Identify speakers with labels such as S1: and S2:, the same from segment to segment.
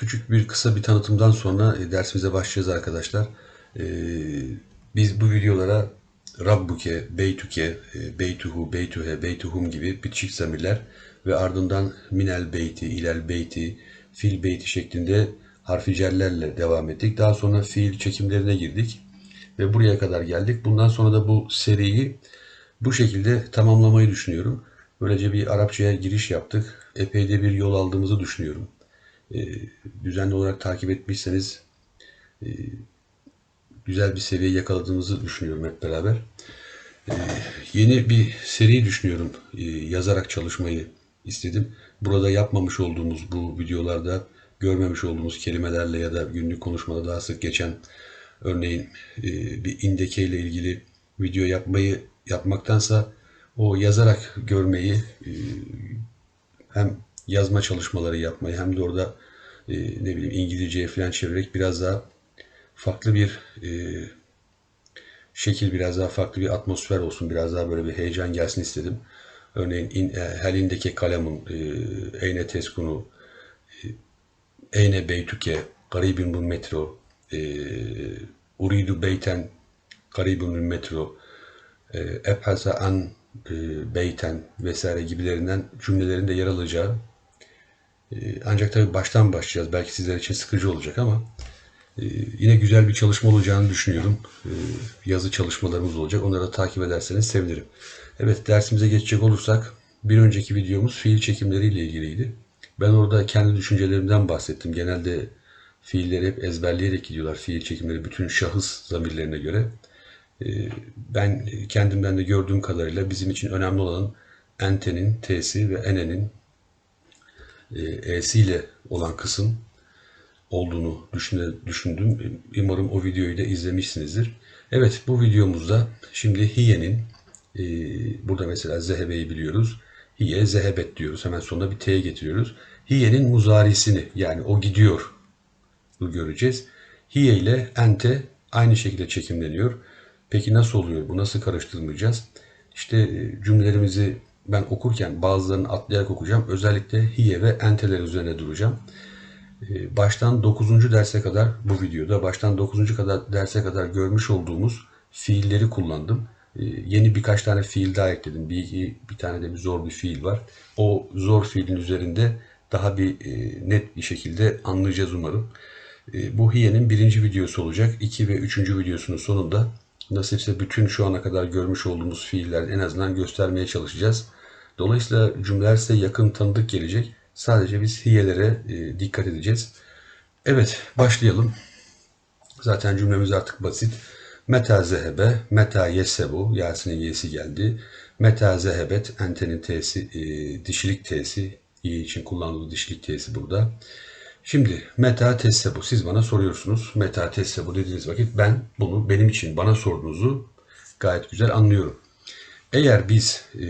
S1: Küçük bir kısa bir tanıtımdan sonra e, dersimize başlayacağız arkadaşlar. E, biz bu videolara Rabbuke, Beytuke, e, Beytuhu, Beytuhe, Beytuhum gibi bitişik zamirler ve ardından minel beyti, ilel beyti, fil beyti şeklinde harfi cerlerle devam ettik. Daha sonra fiil çekimlerine girdik ve buraya kadar geldik. Bundan sonra da bu seriyi bu şekilde tamamlamayı düşünüyorum. Böylece bir Arapçaya giriş yaptık. Epey de bir yol aldığımızı düşünüyorum. E, düzenli olarak takip etmişseniz e, güzel bir seviye yakaladığımızı düşünüyorum hep beraber. E, yeni bir seri düşünüyorum. E, yazarak çalışmayı istedim. Burada yapmamış olduğumuz bu videolarda görmemiş olduğumuz kelimelerle ya da günlük konuşmada daha sık geçen örneğin e, bir indeke ile ilgili video yapmayı yapmaktansa o yazarak görmeyi e, hem yazma çalışmaları yapmayı hem de orada e, ne bileyim İngilizceye falan çevirerek biraz daha farklı bir e, şekil biraz daha farklı bir atmosfer olsun biraz daha böyle bir heyecan gelsin istedim. Örneğin in, e, helindeki kalemun e, eyne teskunu e, eyne beytuke garibun min metro e, uridu beyten garibun min metro e, ebhasa an e, beyten vesaire gibilerinden cümlelerin de yer alacağı ancak tabii baştan başlayacağız. Belki sizler için sıkıcı olacak ama e, yine güzel bir çalışma olacağını düşünüyorum. E, yazı çalışmalarımız olacak. Onları da takip ederseniz sevinirim. Evet dersimize geçecek olursak bir önceki videomuz fiil çekimleriyle ilgiliydi. Ben orada kendi düşüncelerimden bahsettim. Genelde fiilleri hep ezberleyerek gidiyorlar. Fiil çekimleri bütün şahıs zamirlerine göre. E, ben kendimden de gördüğüm kadarıyla bizim için önemli olan entenin, t'si ve enenin e'siyle olan kısım olduğunu düşündüm. Umarım o videoyu da izlemişsinizdir. Evet bu videomuzda şimdi hiyenin e, burada mesela zehebeyi biliyoruz. Hiye zehebet diyoruz. Hemen sonuna bir t'ye getiriyoruz. Hiyenin muzarisini yani o gidiyor göreceğiz. Hiye ile ente aynı şekilde çekimleniyor. Peki nasıl oluyor bu? Nasıl karıştırmayacağız? İşte e, cümlelerimizi ben okurken bazılarını atlayarak okuyacağım. Özellikle hiye ve enteler üzerine duracağım. Ee, baştan 9. derse kadar bu videoda baştan 9. kadar derse kadar görmüş olduğumuz fiilleri kullandım. Ee, yeni birkaç tane fiil daha ekledim. Bir, bir tane de bir zor bir fiil var. O zor fiilin üzerinde daha bir e, net bir şekilde anlayacağız umarım. E, bu hiyenin birinci videosu olacak. 2 ve 3. videosunun sonunda nasipse bütün şu ana kadar görmüş olduğumuz fiiller en azından göstermeye çalışacağız. Dolayısıyla cümleler size yakın tanıdık gelecek. Sadece biz hiyelere e, dikkat edeceğiz. Evet başlayalım. Zaten cümlemiz artık basit. Meta zehebe, meta yesebu, Yasin'in yesi geldi. Meta zehebet, entenin t'si, e, dişilik t'si, iyi için kullanılan dişilik t'si burada. Şimdi meta tessebu siz bana soruyorsunuz. Meta tessebu dediğiniz vakit ben bunu benim için bana sorduğunuzu gayet güzel anlıyorum. Eğer biz e,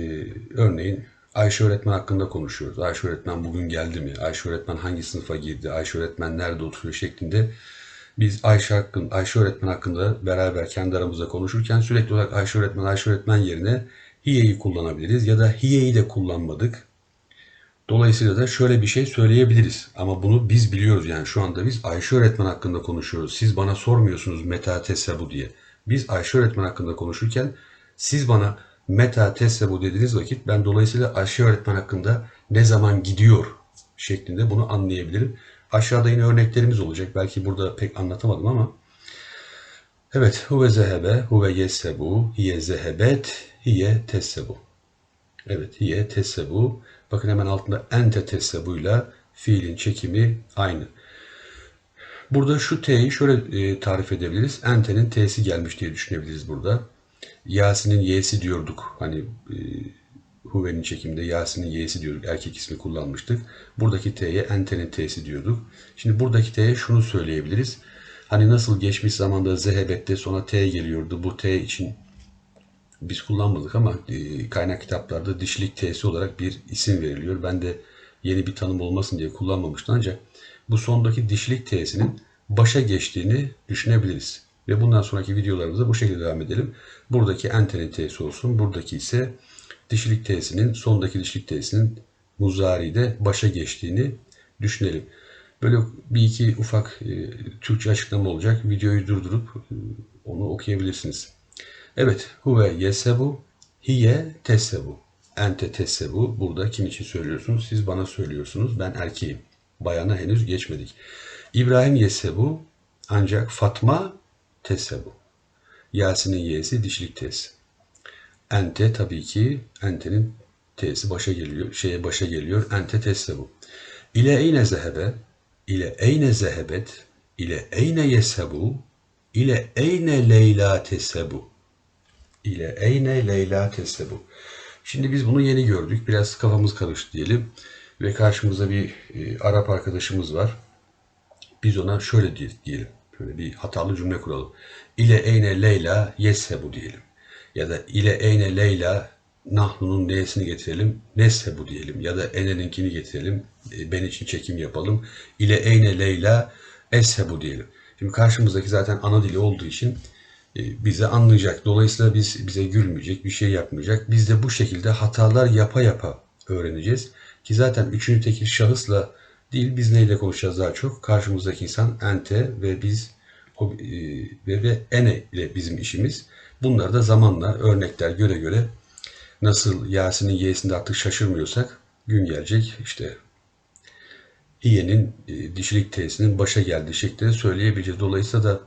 S1: örneğin Ayşe öğretmen hakkında konuşuyoruz. Ayşe öğretmen bugün geldi mi? Ayşe öğretmen hangi sınıfa girdi? Ayşe öğretmen nerede oturuyor şeklinde biz Ayşe hakkında, Ayşe öğretmen hakkında beraber kendi aramızda konuşurken sürekli olarak Ayşe öğretmen, Ayşe öğretmen yerine hiyeyi kullanabiliriz ya da hiyeyi de kullanmadık. Dolayısıyla da şöyle bir şey söyleyebiliriz. Ama bunu biz biliyoruz yani şu anda biz Ayşe öğretmen hakkında konuşuyoruz. Siz bana sormuyorsunuz meta bu diye. Biz Ayşe öğretmen hakkında konuşurken siz bana meta bu dediğiniz vakit ben dolayısıyla Ayşe öğretmen hakkında ne zaman gidiyor şeklinde bunu anlayabilirim. Aşağıda yine örneklerimiz olacak. Belki burada pek anlatamadım ama Evet, huve zehebe, huve yesebu, hiye zehebet, hiye tessebu. Evet, hiye tessebu. Bakın hemen altında ente tessebuyla fiilin çekimi aynı. Burada şu t'yi şöyle e, tarif edebiliriz. Ente'nin t'si gelmiş diye düşünebiliriz burada. Yasin'in y'si diyorduk. Hani e, Huve'nin çekiminde Yasin'in y'si diyorduk. Erkek ismi kullanmıştık. Buradaki t'ye ente'nin t'si diyorduk. Şimdi buradaki t'ye şunu söyleyebiliriz. Hani nasıl geçmiş zamanda zehebette sonra t geliyordu. Bu t için biz kullanmadık ama e, kaynak kitaplarda dişilik t'si olarak bir isim veriliyor. Ben de yeni bir tanım olmasın diye kullanmamıştım ancak bu sondaki dişilik t'sinin başa geçtiğini düşünebiliriz. Ve bundan sonraki videolarımızda bu şekilde devam edelim. Buradaki entenin t'si olsun. Buradaki ise dişilik t'sinin, sondaki dişilik t'sinin muzari'de başa geçtiğini düşünelim. Böyle bir iki ufak e, Türkçe açıklama olacak. Videoyu durdurup e, onu okuyabilirsiniz. Evet. Huve yesebu, hiye tesebu. Ente tesebu. Burada kim için söylüyorsunuz? Siz bana söylüyorsunuz. Ben erkeğim. Bayana henüz geçmedik. İbrahim yesebu ancak Fatma tesebu. Yasin'in y'si dişlik tesi. Ente tabii ki entenin t'si başa geliyor, şeye başa geliyor. Ente tesebu. İle eyne zehebe, ile eyne zehebet, ile eyne yesebu, ile eyne leyla tesebu. İle eyne leyla tesebu. Şimdi biz bunu yeni gördük. Biraz kafamız karıştı diyelim. Ve karşımızda bir e, Arap arkadaşımız var. Biz ona şöyle diye- diyelim. Şöyle bir hatalı cümle kuralım. İle eyne Leyla yeshebu diyelim. Ya da ile eyne Leyla Nahnu'nun neyesini getirelim? Neshebu diyelim. Ya da eneninkini getirelim. e, Ben için çekim yapalım. İle eyne Leyla eshebu diyelim. Şimdi karşımızdaki zaten ana dili olduğu için bize anlayacak. Dolayısıyla biz bize gülmeyecek, bir şey yapmayacak. Biz de bu şekilde hatalar yapa yapa öğreneceğiz. Ki zaten üçüncü tekil şahısla değil biz neyle konuşacağız daha çok? Karşımızdaki insan ente ve biz e, ve, ve ene ile bizim işimiz. Bunlar da zamanla örnekler göre göre nasıl Yasin'in y'sinde artık şaşırmıyorsak gün gelecek işte hiyenin e, dişilik tesisinin başa geldiği şeklinde söyleyebileceğiz. Dolayısıyla da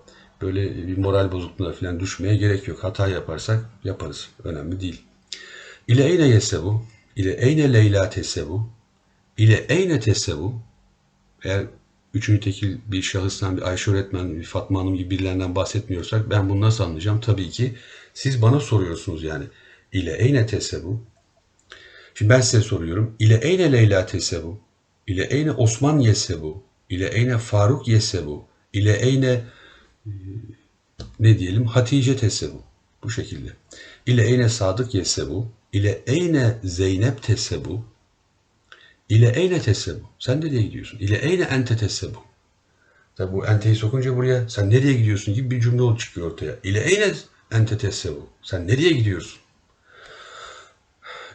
S1: böyle bir moral bozukluğuna falan düşmeye gerek yok. Hata yaparsak yaparız. Önemli değil. İle eyne yesebu, ile eyne leyla tesebu, ile eyne tesebu, eğer üçüncü tekil bir şahıstan bir Ayşe öğretmen, bir Fatma Hanım gibi birilerinden bahsetmiyorsak ben bunu nasıl anlayacağım? Tabii ki siz bana soruyorsunuz yani. İle eyne tesebu. Şimdi ben size soruyorum. İle eyne Leyla tesebu. İle eyne Osman yesebu. İle eyne Faruk yesebu. İle eyne ne diyelim Hatice tesebu. Bu şekilde. İle eyne Sadık yesebu. İle eyne Zeynep tesebu. İle eyne tesebu. Sen nereye gidiyorsun? İle eyne ente tesebu. Tabi bu enteyi sokunca buraya sen nereye gidiyorsun gibi bir cümle çıkıyor ortaya. İle eyne ente tesebu. Sen nereye gidiyorsun?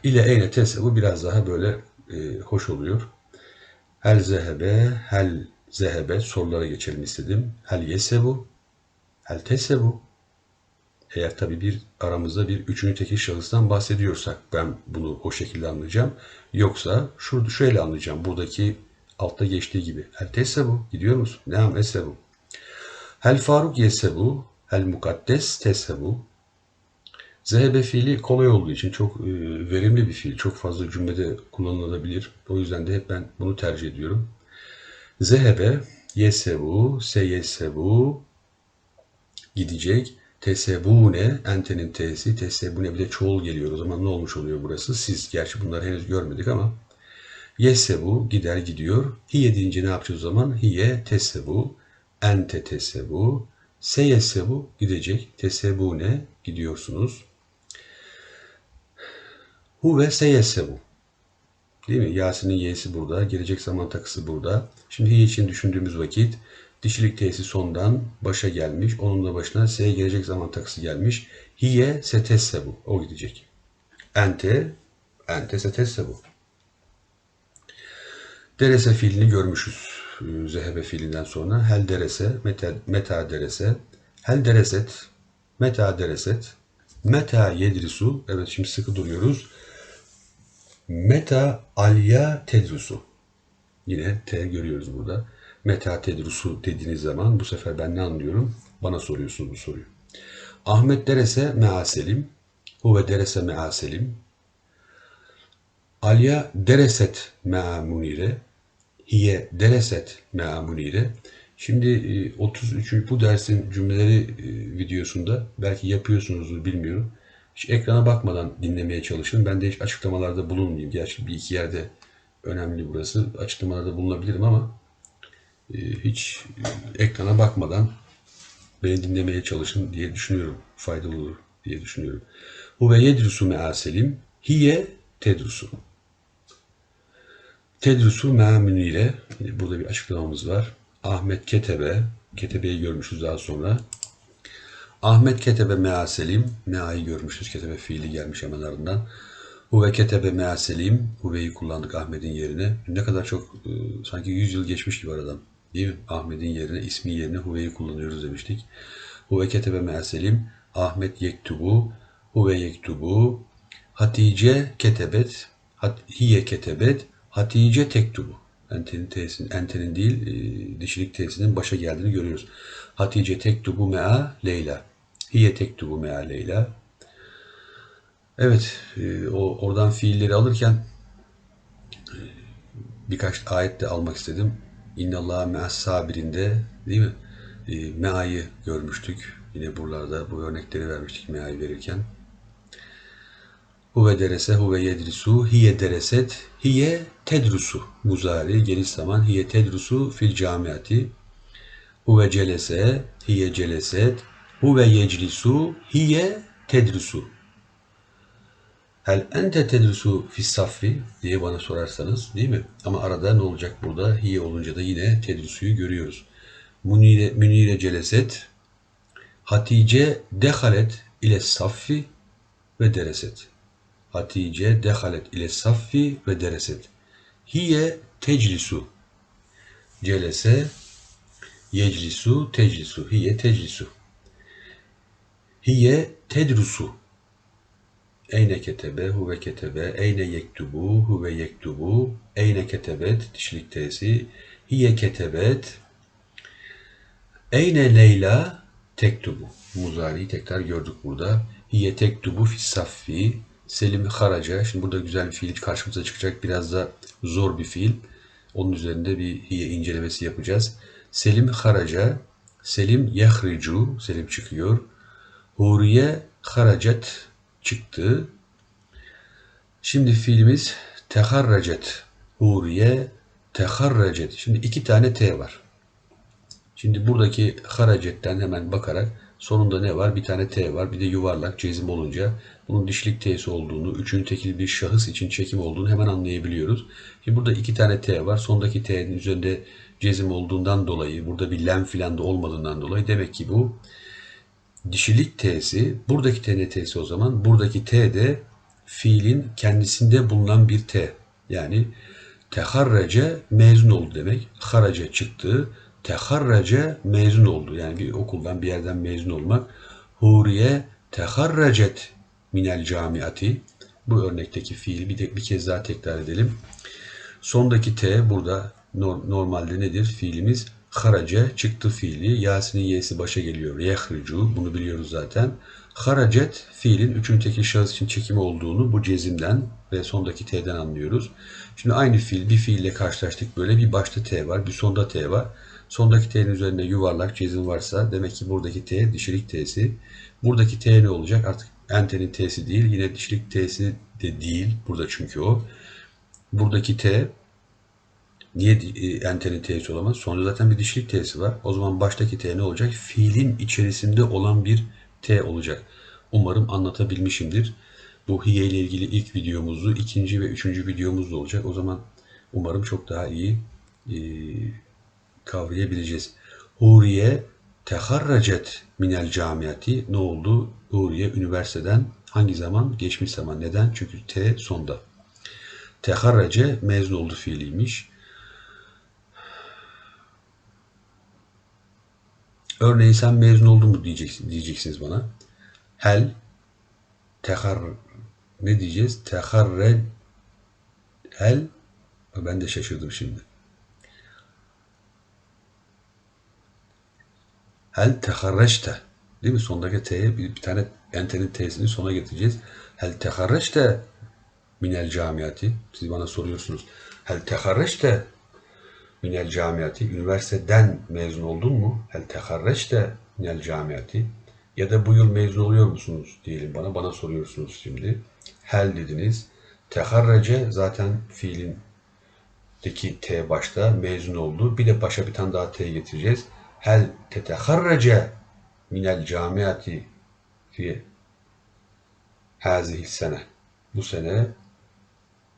S1: İle eyne tesebu biraz daha böyle e, hoş oluyor. Hel zehebe, hel zehebe sorulara geçelim istedim. Hel yesebu, hel tesebu. Eğer tabii bir aramızda bir üçüncü tekil şahıstan bahsediyorsak ben bunu o şekilde anlayacağım. Yoksa şurada şöyle anlayacağım. Buradaki altta geçtiği gibi. Hel tesebu gidiyor musun? Neam esebu. Hel faruk yesebu, hel mukaddes tesebu. Zehebe fiili kolay olduğu için çok e, verimli bir fiil. Çok fazla cümlede kullanılabilir. O yüzden de hep ben bunu tercih ediyorum. Zehebe, yesebu, seyesebu gidecek. Tesebune, entenin t'si, tesebune bir de çoğul geliyor. O zaman ne olmuş oluyor burası? Siz, gerçi bunları henüz görmedik ama. Yesebu, gider gidiyor. Hiye deyince ne yapacağız o zaman? Hiye, tesebu, ente tesebu, seyesebu gidecek. Tesebune, gidiyorsunuz. Hu ve seyesebu. Değil mi? Yasin'in y'si burada. Gelecek zaman takısı burada. Şimdi hi için düşündüğümüz vakit dişilik t'si sondan başa gelmiş. Onun da başına s gelecek zaman takısı gelmiş. Hiye setessebu. O gidecek. Ente, ente setessebu. Derese fiilini görmüşüz. e, Zehebe fiilinden sonra. Hel derese, meta, meta derese, hel dereset, meta dereset, meta yedrisu. Evet şimdi sıkı duruyoruz. Meta alya tedrusu. Yine T görüyoruz burada. Meta tedrusu dediğiniz zaman bu sefer ben ne anlıyorum? Bana soruyorsunuz bu soruyu. Ahmet derese measelim. Huve derese measelim. Alya dereset mea munire. Hiye dereset mea munire. Şimdi e, 33. bu dersin cümleleri e, videosunda belki yapıyorsunuzdur bilmiyorum. Hiç ekrana bakmadan dinlemeye çalışın. Ben de hiç açıklamalarda bulunmayayım. Gerçi bir iki yerde önemli burası. Açıklamalarda bulunabilirim ama e, hiç e, ekrana bakmadan beni dinlemeye çalışın diye düşünüyorum. Faydalı olur diye düşünüyorum. Huve yedrusu measelim. Hiye tedrusu. Tedrusu ile burada bir açıklamamız var. Ahmet Ketebe, Ketebe'yi görmüşüz daha sonra. Ahmet Ketebe Mea Selim, Mea'yı görmüşüz. Ketebe fiili gelmiş hemen ardından. Huve ketebe mea Selim. Huve'yi kullandık Ahmet'in yerine. Ne kadar çok e, sanki 100 yıl geçmiş gibi aradan. Değil mi? Ahmet'in yerine, ismi yerine Huve'yi kullanıyoruz demiştik. Huve ketebe mea Selim. Ahmet yektubu. Huve yektubu. Hatice ketebet. Hat, hiye ketebet. Hatice tektubu. Entenin t'sinin, entenin değil, e, dişilik t'sinin başa geldiğini görüyoruz. Hatice tektubu mea Leyla. Hiye tektubu mea Leyla. Evet, e, o oradan fiilleri alırken e, birkaç ayet de almak istedim. İnnallâhe me'as sabirinde değil mi? E, mea'yı görmüştük. Yine buralarda bu örnekleri vermiştik mea'yı verirken. Huve derese, huve yedrisu, hiye dereset, hiye tedrusu. Muzari, geniş zaman, hiye tedrusu fil camiati. Huve celese, hiye celeset, huve yeclisu, hiye tedrusu. Hel ente tedrusu fissaffi diye bana sorarsanız değil mi? Ama arada ne olacak burada? Hiye olunca da yine tedrusuyu görüyoruz. Münire, münire celeset, Hatice dehalet ile saffi ve dereset. Hatice dehalet ile saffi ve dereset. Hiye teclisu. Celese yeclisu teclisu. Hiye teclisu. Hiye tedrusu. Eyne ketebe, huve ketebe, eyne yektubu, huve yektubu, eyne ketebet, dişilik tesi, hiye ketebet, eyne Leyla tektubu. Muzari'yi tekrar gördük burada. Hiye tektubu fissaffi, Selim haraca. Şimdi burada güzel bir fiil karşımıza çıkacak. Biraz da zor bir fiil. Onun üzerinde bir hiye incelemesi yapacağız. Selim haraca, Selim yahricu, Selim çıkıyor. Huriye haracet, çıktı. Şimdi fiilimiz teharracet. Huriye teharracet. Şimdi iki tane T var. Şimdi buradaki haracetten hemen bakarak sonunda ne var? Bir tane T var. Bir de yuvarlak cezim olunca bunun dişlik T'si olduğunu, üçün tekil bir şahıs için çekim olduğunu hemen anlayabiliyoruz. Şimdi burada iki tane T var. Sondaki T'nin üzerinde cezim olduğundan dolayı, burada bir lem filan da olmadığından dolayı demek ki bu dişilik T'si, buradaki T T'si o zaman? Buradaki T de fiilin kendisinde bulunan bir T. Yani teharrece mezun oldu demek. Harace çıktı. Teharrece mezun oldu. Yani bir okuldan bir yerden mezun olmak. Huriye teharracet minel camiati. Bu örnekteki fiil bir, de, bir kez daha tekrar edelim. Sondaki T burada normalde nedir? Fiilimiz harace çıktı fiili. Yasin'in y'si başa geliyor. Yehricu bunu biliyoruz zaten. Haracet fiilin üçüncü tekil şahıs için çekimi olduğunu bu cezimden ve sondaki t'den anlıyoruz. Şimdi aynı fiil bir fiille karşılaştık böyle bir başta t var bir sonda t var. Sondaki t'nin üzerinde yuvarlak cezim varsa demek ki buradaki t dişilik t'si. Buradaki t ne olacak? Artık entenin t'si değil yine dişilik t'si de değil burada çünkü o. Buradaki t Niye entenin t'si olamaz? Sonra zaten bir dişilik t'si var. O zaman baştaki t ne olacak? Fiilin içerisinde olan bir t olacak. Umarım anlatabilmişimdir. Bu hiye ile ilgili ilk videomuzu, ikinci ve üçüncü videomuz da olacak. O zaman umarım çok daha iyi e, kavrayabileceğiz. Huriye teharracet minel camiati ne oldu? Huriye üniversiteden hangi zaman? Geçmiş zaman. Neden? Çünkü T sonda. Teharrace mezun oldu fiiliymiş. Örneğin sen mezun oldun mu diyeceksin, diyeceksiniz bana. Hel tehar ne diyeceğiz? Teharre hel ben de şaşırdım şimdi. Hel teharreçte değil mi? Sondaki t'ye bir, bir tane entenin t'sini sona getireceğiz. Hel teharreçte minel camiati. Siz bana soruyorsunuz. Hel teharreçte minel camiati. Üniversiteden mezun oldun mu? Hel teharreçte minel camiati. Ya da bu yıl mezun oluyor musunuz diyelim bana. Bana soruyorsunuz şimdi. Hel dediniz. Teharrece zaten fiilin deki T başta mezun oldu. Bir de başa bir tane daha T getireceğiz. Hel teteharrece minel camiati fi hazihil sene. Bu sene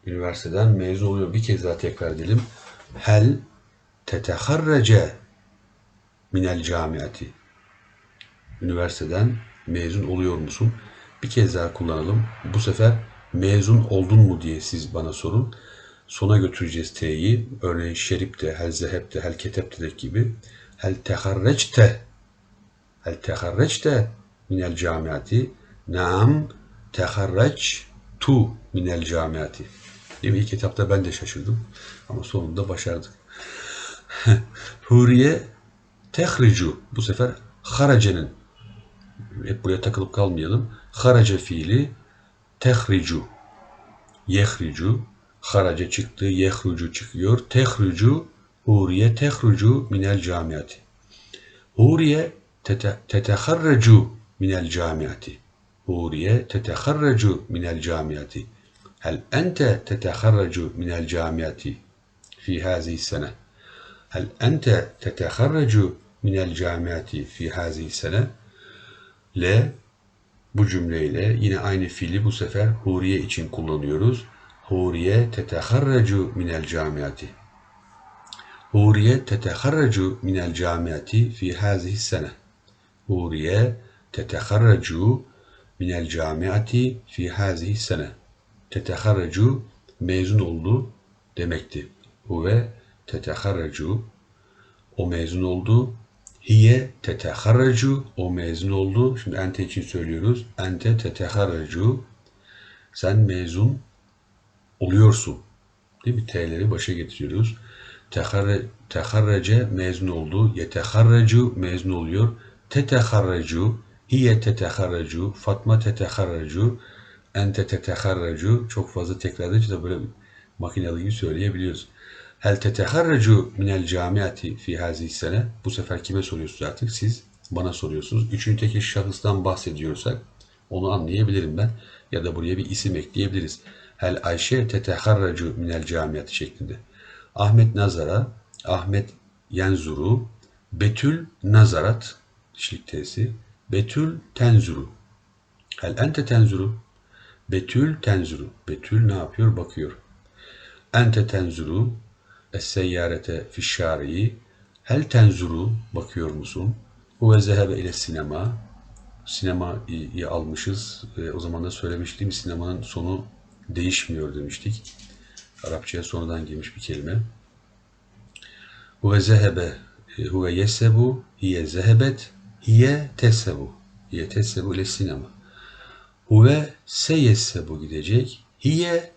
S1: üniversiteden mezun oluyor. Bir kez daha tekrar edelim. Hel teteharrece minel camiati. Üniversiteden mezun oluyor musun? Bir kez daha kullanalım. Bu sefer mezun oldun mu diye siz bana sorun. Sona götüreceğiz T'yi. Örneğin şeripte, hel zehebte, hel ketebte gibi. Hel teharreçte hel teharreçte minel camiati. Naam teharreç tu minel camiati. Değil mi? İlk etapta ben de şaşırdım. Ama sonunda başardık. Huriye tehricu bu sefer haracenin hep buraya takılıp kalmayalım. Harace fiili tehricu yehricu harace çıktı, yehrucu çıkıyor. Tehrucu huriye tehrucu minel camiati. Huriye tete, teteharracu minel camiati. Huriye teteharracu minel camiati. Hel ente teteharracu minel camiati fi hazi sene. هل أنت تتخرج من الجامعة في هذه السنة؟ Le bu cümleyle yine aynı fiili bu sefer Huriye için kullanıyoruz. Huriye teteharracu minel camiati. Huriye teteharracu minel camiati fi hazihi sene. Huriye teteharracu minel camiati fi hazihi sene teteharrecu mezun oldu demekti. Huve teteharrecu o mezun oldu. Hiye teteharrecu o mezun oldu. Şimdi ente için söylüyoruz. Ente teteharrecu sen mezun oluyorsun. Değil mi? T'leri başa getiriyoruz. Teharre, teharrece mezun oldu. Yeteharrecu mezun oluyor. Teteharrecu hiye teteharrecu Fatma teteharrecu ente teteharracu çok fazla tekrarlayınca da böyle makinalı gibi söyleyebiliyoruz. Hel teteharracu minel camiati fi hazihi sene. Bu sefer kime soruyorsunuz artık? Siz bana soruyorsunuz. Üçüncü tekil şahıstan bahsediyorsak onu anlayabilirim ben. Ya da buraya bir isim ekleyebiliriz. Hel Ayşe teteharracu minel camiati şeklinde. Ahmet Nazara, Ahmet Yenzuru, Betül Nazarat, kişilik tesi, Betül Tenzuru. Hel ente tenzuru. Betül tenzuru. Betül ne yapıyor? Bakıyor. Ente tenzuru es-seyyarete fişşariyi hel tenzuru bakıyor musun? Huve zehebe ile sinema. Sinemayı almışız. E, o zaman da söylemiştim sinemanın sonu değişmiyor demiştik. Arapçaya sonradan gelmiş bir kelime. Huve zehebe e, huve yesebu hiye zehebet hiye tesebu. Hiye tesebu ile sinema. Huve bu gidecek. Hiye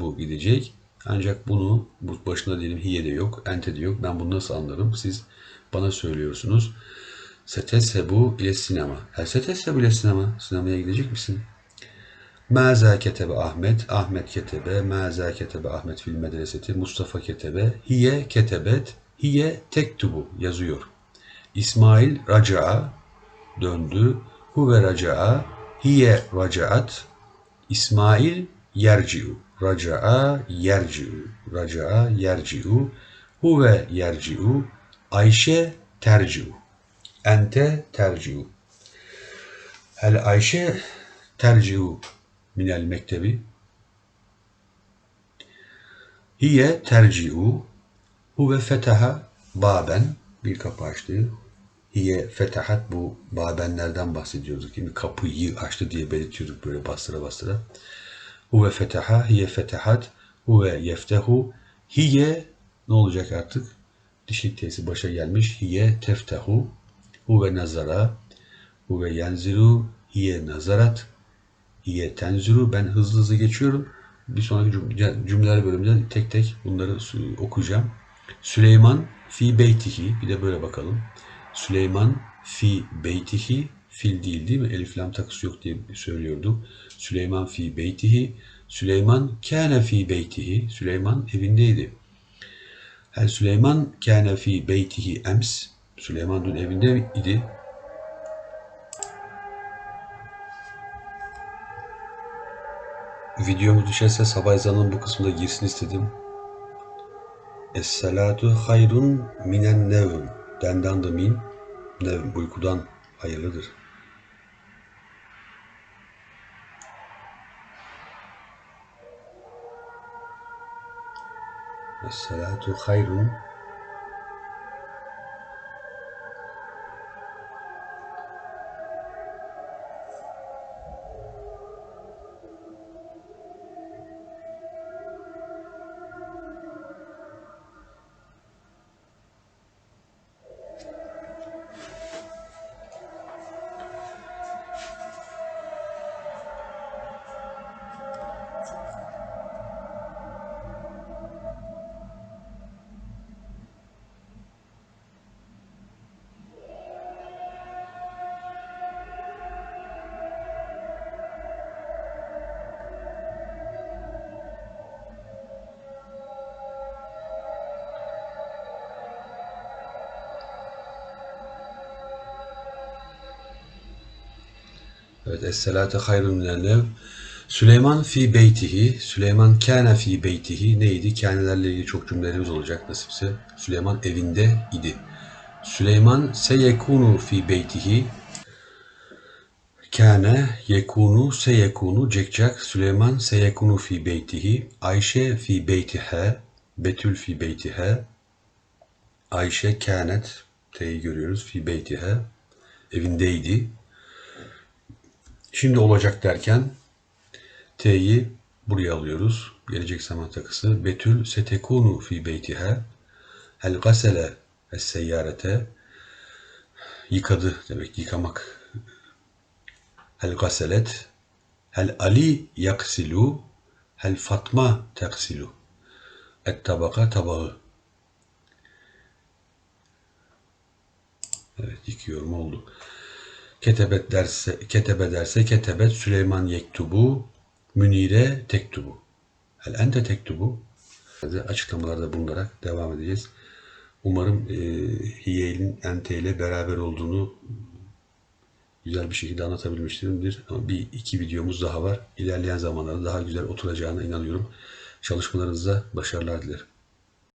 S1: bu gidecek. Ancak bunu bu başında diyelim hiye de yok, ente de yok. Ben bunu nasıl anlarım? Siz bana söylüyorsunuz. bu ile sinema. Hel bu ile sinema. Sinemaya gidecek misin? Maza ketebe Ahmet. Ahmet ketebe. Maza ketebe Ahmet fil medreseti. Mustafa ketebe. Hiye ketebet. Hiye tektubu yazıyor. İsmail raca'a döndü. Huve raca'a Hiye racaat. İsmail yerciu. Raca'a yerciu. Raca'a yerciu. Huve yerciu. Ayşe terciu. Ente terciu. Hel Ayşe terciu minel mektebi. Hiye terciu. Huve fetaha baben. Bir kapı açtı hiye fetahat bu babenlerden bahsediyorduk mi? Kapıyı açtı diye belirtiyorduk böyle bastıra bastıra. Huve fetaha, hiye fetahat, huve yeftehu, hiye ne olacak artık? Dişlik tesi başa gelmiş. Hiye teftehu, huve nazara, huve yenziru, hiye nazarat, hiye tenziru. Ben hızlı hızlı geçiyorum. Bir sonraki cümleler bölümünde tek tek bunları okuyacağım. Süleyman fi beytihi bir de böyle bakalım. Süleyman fi beytihi fil değil değil mi? Elif lam takısı yok diye söylüyorduk. Süleyman fi beytihi. Süleyman kâne fi beytihi. Süleyman evindeydi. Hel Süleyman kâne fi beytihi ems. Süleyman dün evinde idi. Videomuz düşerse sabah ezanının bu kısmında girsin istedim. Es-salatu hayrun minen nevm. Denden de min, nevm uykudan hayırlıdır. Es-salatu hayrun Evet, es-salate hayrun minen nev. Süleyman fi beytihi. Süleyman kâne fi beytihi. Neydi? Kânelerle ilgili çok cümlelerimiz olacak nasipse. Süleyman evinde idi. Süleyman seyekunu fi beytihi. Kâne yekunu seyekunu cekcak. Süleyman seyekunu fi beytihi. Ayşe fi beytihe. Betül fi beytihe. Ayşe kânet. T'yi görüyoruz. Fi beytihe. Evindeydi. Şimdi olacak derken T'yi buraya alıyoruz. Gelecek zaman takısı. Betül setekunu fi beytiha. Hel gasele es seyyarete. Yıkadı demek yıkamak. Hel gaselet. Hel Ali yaksilu. Hel Fatma taksilu. Et tabaka tabağı. Evet yıkıyorum oldu. Ketebet derse, ketebe derse ketebet Süleyman yektubu, Münire tektubu. El ente tektubu. Açıklamalarda bulunarak devam edeceğiz. Umarım e, Hiyel'in ente ile beraber olduğunu güzel bir şekilde anlatabilmiştimdir. Ama bir iki videomuz daha var. İlerleyen zamanlarda daha güzel oturacağına inanıyorum. Çalışmalarınızda başarılar dilerim.